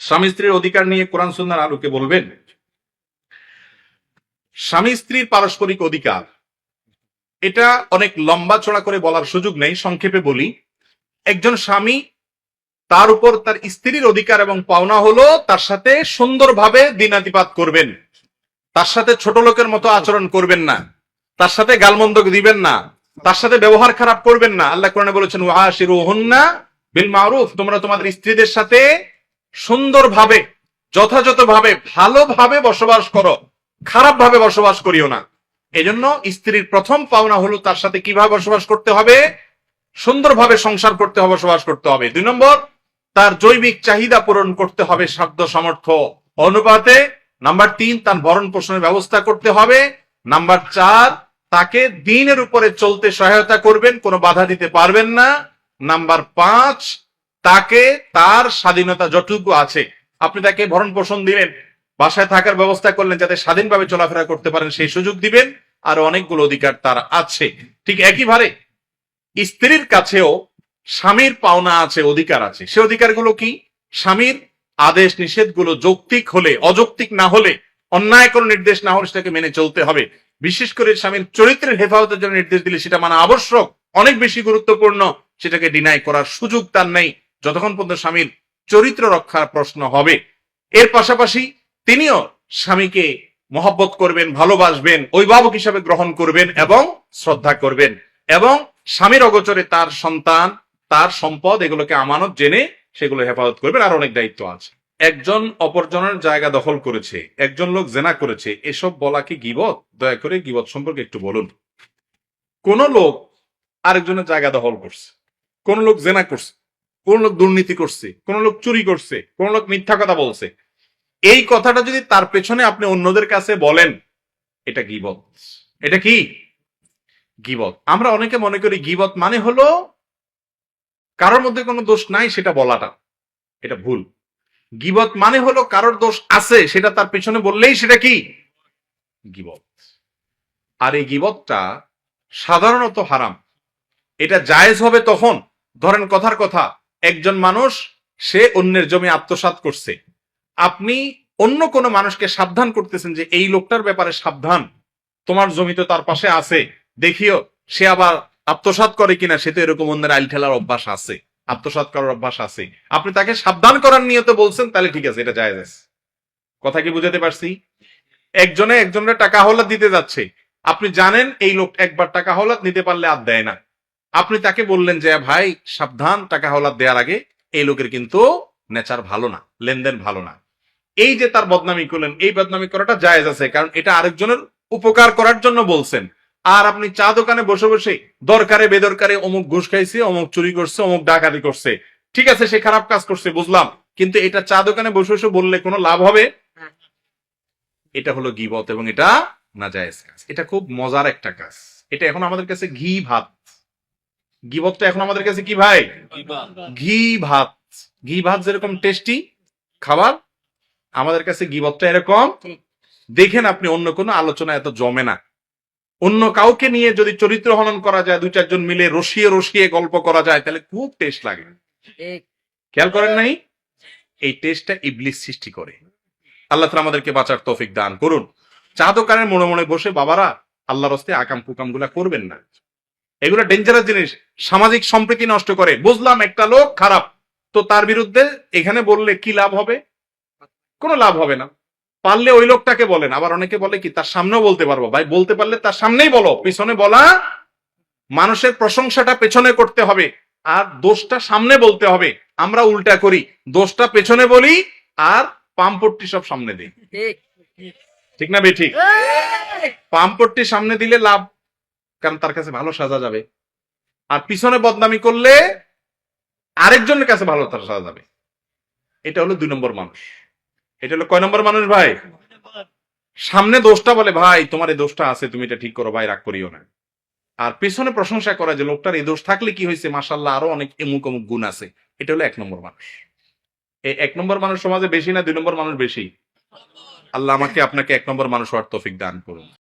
স্বামী স্ত্রীর অধিকার নিয়ে কোরআন সুন্নার আলোকে বলবেন, স্বামী স্ত্রীর পারস্পরিক অধিকার, এটা অনেক লম্বা চড়া করে বলার সুযোগ নেই, সংক্ষেপে বলি, একজন স্বামী তার উপর তার স্ত্রীর অধিকার এবং পাওনা হলো তার সাথে সুন্দরভাবে দিনাতিপাত করবেন, তার সাথে ছোট লোকের মতো আচরণ করবেন না, তার সাথে গালমন্দ দিবেন না, তার সাথে ব্যবহার খারাপ করবেন না। আল্লাহ কোরআনে বলেছেন ওয়াশিরুহুন্না বিল মারুফ তোমরা তোমাদের স্ত্রীদের সাথে সুন্দরভাবে, যথাযথভাবে, ভালোভাবে বসবাস করো। খারাপ ভাবে বসবাস করিও না। এজন্য স্ত্রীর প্রথম পাওনা হলো তার সাথে কীভাবে বসবাস করতে হবে? সুন্দরভাবে সংসার করতে হবে, বসবাস করতে হবে। দুই নম্বর, তার জৈবিক চাহিদা পূরণ করতে হবে সাধ্য সামর্থ্য অনুপাতে। নাম্বার তিন, তার ভরণ পোষণের ব্যবস্থা করতে হবে। নাম্বার চার, তাকে দিনের উপরে চলতে সহায়তা করবেন, কোনো বাধা দিতে পারবেন না। নাম্বার পাঁচ তাকে তার স্বাধীনতা যতটুকু আছে, আপনি তাকে ভরণ পোষণ দিলেন, বাসায় থাকার ব্যবস্থা করলেন যাতে স্বাধীনভাবে চলাফেরা করতে পারেন, সেই সুযোগ দিবেন, আর অনেকগুলো অধিকার তার আছে। ঠিক একইভাবে স্ত্রীর কাছেও স্বামীর পাওনা আছে, অধিকার আছে। সে অধিকারগুলো কি? স্বামীর আদেশ, নিষেধগুলো যৌক্তিক হলে, অযৌক্তিক না হলে, অন্যায় কোনো নির্দেশ না হলে সেটাকে মেনে চলতে হবে। বিশেষ করে স্বামীর চরিত্রের হেফাজতের জন্য নির্দেশ দিলে সেটা মানা আবশ্যক, অনেক বেশি গুরুত্বপূর্ণ, সেটাকে ডিনাই করার সুযোগ তার নেই। যতক্ষণ পর্যন্ত স্বামীর চরিত্র রক্ষার প্রশ্ন হবে, এর পাশাপাশি তিনিও স্বামীকে মহব্বত করবেন, ভালোবাসবেন, অভিভাবক হিসাবে গ্রহণ করবেন এবং শ্রদ্ধা করবেন এবং স্বামীর অগোচরে তার সন্তান, তার সম্পদ, এগুলোকে আমানত জেনে সেগুলো হেফাজত করবেন। আর অনেক দায়িত্ব আছে। একজন অপরজনের জায়গা দখল করেছে, একজন লোক জেনা করেছে, এসব বলা কি গিবত? দয়া করে গিবত সম্পর্কে একটু বলুন। কোন লোক আরেকজনের জায়গা দখল করছে, কোন লোক জেনা করছে কোন লোক দুর্নীতি করছে, কোন লোক চুরি করছে, কোন লোক মিথ্যা কথা বলছে। এই কথাটা যদি তার পেছনে আপনি অন্যদের কাছে বলেন, এটা গিবত। এটা কি? গিবত। আমরা অনেকে মনে করি গিবত মানে হলো কারোর মধ্যে কোনো দোষ নাই, সেটা বলাটা। এটা ভুল। গিবত মানে হলো কারোর দোষ আছে, সেটা তার পেছনে বললেই সেটা কি? গিবত। আর এই গিবতটা সাধারণত হারাম। এটা জায়েজ হবে তখন। ধরেন কথার কথা একজন মানুষ, সে অন্যের জমি আত্মসাৎ করছে। আপনি অন্য কোনো মানুষকে সাবধান করতেছেন যে এই লোকটার ব্যাপারে সাবধান। তোমার জমি তো তার পাশে আছে। দেখিও, সে আবার আত্মসাৎ করে কিনা, সে তো এরকম অন্যের আইল ঠেলার অভ্যাস আছে। আত্মসাৎ করার অভ্যাস আছে। আপনি তাকে সাবধান করার নিয়তে বলছেন, তাহলে ঠিক আছে, এটা আছে। কথা কি বুঝাতে পারছি? একজনে একজনের টাকা হলাদ দিতে যাচ্ছে। আপনি জানেন, এই লোক একবার টাকা হলাদ নিতে পারলে আর দেয় না। আপনি তাকে বললেন যে, ভাই, সাবধান, টাকা হলাদ দেওয়ার আগে এই লোকের কিন্তু নেচার ভালো না, লেনদেন ভালো না। এই যে তার বদনামি করলেন, এই বদনামি করাটা জায়েজ আছে, কারণ এটা আরেকজনের উপকার করার জন্য বলছেন। আর আপনি চা দোকানে বসে বসে দরকারে, বেদরকারে অমুক ঘুষ খাইছে, অমুক চুরি করছে, অমুক ডাকাতি করছে। ঠিক আছে, সে খারাপ কাজ করছে, বুঝলাম। কিন্তু এটা চা দোকানে বসে বসে বললে কোনো লাভ হবে? এটা হলো গিবত এবং এটা না জায়েজ কাজ। এটা খুব মজার একটা কাজ। এটা এখন আমাদের কাছে ঘি ভাত। গিবতটা এখন আমাদের কাছে কি ভাই? ঘি ভাত। ঘি ভাত। যেরকম টেস্টি খাবার আমাদের কাছে গিবতটা এরকম। দেখেন আপনি অন্য কোনো আলোচনা এত জমে না। অন্য কাউকে নিয়ে যদি চরিত্র হনন করা যায় দুই চারজন মিলে রসিয়ে রসিয়ে গল্প করা যায় তাহলে খুব টেস্ট লাগে। খেয়াল করেন নাই? এই টেস্টটা ইবলিস সৃষ্টি করে। আল্লাহ তালা আমাদেরকে বাঁচার তৌফিক দান করুন। চা দোকানের মনে মনে বসে বাবারা আল্লাহর হস্তে আকাম কুকামগুলা করবেন না। এগুলো ডেঞ্জারাস জিনিস। সামাজিক সম্প্রীতি নষ্ট করে। বুঝলাম একটা লোক খারাপ। তো তার বিরুদ্ধে এখানে বললে কি লাভ হবে? কোনো লাভ হবে না। পারলে ওই লোকটাকে বলেন। আবার অনেকে বলে কি তার সামনেও বলতে পারব। ভাই বলতে পারলে তার সামনেই বলো। পিছনে বলা মানুষের প্রশংসাটা পেছনে করতে হবে। আর দোষটা সামনে বলতে হবে। আমরা উল্টা করি। দোষটা পেছনে বলি আর পাম্পট্টি সব সামনে দিই। ঠিক। না বে ঠিক? পাম্পট্টি সামনে দিলে লাভ কারণ তার কাছে ভালো সাজা যাবে। আর পিছনে বদনামি করলে আরেকজনের কাছে ভালো তার সাজা যাবে। এটা হলো দুই নম্বর মানুষ। এটা হলো কয় নম্বর মানুষ ভাই? সামনে দোষটা বলে, ভাই, তোমার এই দোষটা আছে, তুমি এটা ঠিক করো, ভাই, রাগ করিও না। আর পেছনে প্রশংসা করা যে লোকটার এই দোষ থাকলে কি হয়েছে মাসাল্লাহ আরও অনেক এমুক অমুক গুণ আছে। এটা হলো এক নম্বর মানুষ। এই এক নম্বর মানুষ সমাজে বেশি না দুই নম্বর মানুষ বেশি? আল্লাহ আমাকে আপনাকে এক নম্বর মানুষ হওয়ার তৌফিক দান করুন।